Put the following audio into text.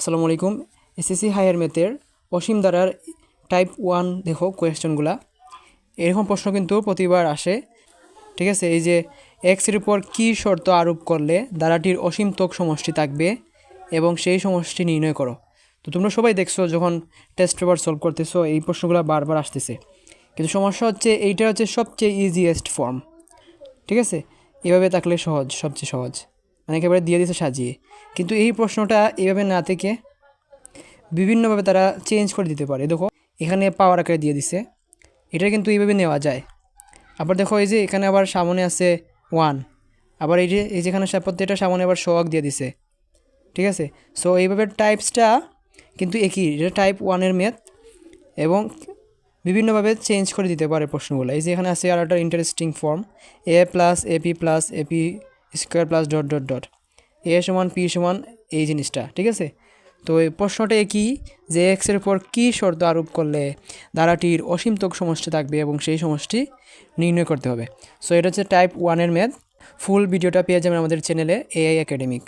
আসসালামু আলাইকুম। SSC higher ম্যাথের অসীম দ্বারার টাইপ ওয়ান দেখো কোয়েশ্চনগুলা। এরকম প্রশ্ন কিন্তু প্রতিবার আসে। ঠিক আছে, এই যে এক্সের উপর কী শর্ত আরোপ করলে দ্বারাটির অসীমতক সমষ্টি থাকবে এবং সেই সমষ্টি নির্ণয় করো। তো তোমরা সবাই দেখছ যখন টেস্ট পেপার সলভ করতেছো, এই প্রশ্নগুলো বারবার আসতেছে। কিন্তু সমস্যা হচ্ছে এইটা হচ্ছে সবচেয়ে ইজিয়েস্ট ফর্ম ঠিক আছে, এভাবে থাকলে সহজ, সবচেয়ে সহজ। মানে একেবারে দিয়ে দিছে সাজিয়ে। কিন্তু এই প্রশ্নটা এইভাবে না থেকে বিভিন্নভাবে তারা চেঞ্জ করে দিতে পারে। দেখো, এখানে পাওয়ার আকারে দিয়ে দিছে। এটা কিন্তু এইভাবে নেওয়া যায়। আবার দেখো, এই যে এখানে আবার সামনে আছে ওয়ান আবার এই যে, এই যেখানে প্রত্যেকটা সামনে আবার শোয়াক দিয়ে দিছে। ঠিক আছে? সো এইভাবে টাইপসটা কিন্তু একই। এটা টাইপ ওয়ানের মেথ এবং বিভিন্নভাবে চেঞ্জ করে দিতে পারে প্রশ্নগুলো। এই যে এখানে আছে আর একটা interesting form A plus AP plus AP square plus dot dot dot. A সমান পি সমান এই জিনিসটা, ঠিক আছে? তো এই প্রশ্নটা কি? যে এক্সের উপর কী শর্ত আরোপ করলে ধারাটির অসীমতক সমষ্টি থাকবে এবং সেই সমষ্টি নির্ণয় করতে হবে। সো এটা হচ্ছে টাইপ ওয়ানের ম্যাথ ফুল ভিডিওটা পেয়ে যাবেন আমাদের চ্যানেলে এআই একাডেমিক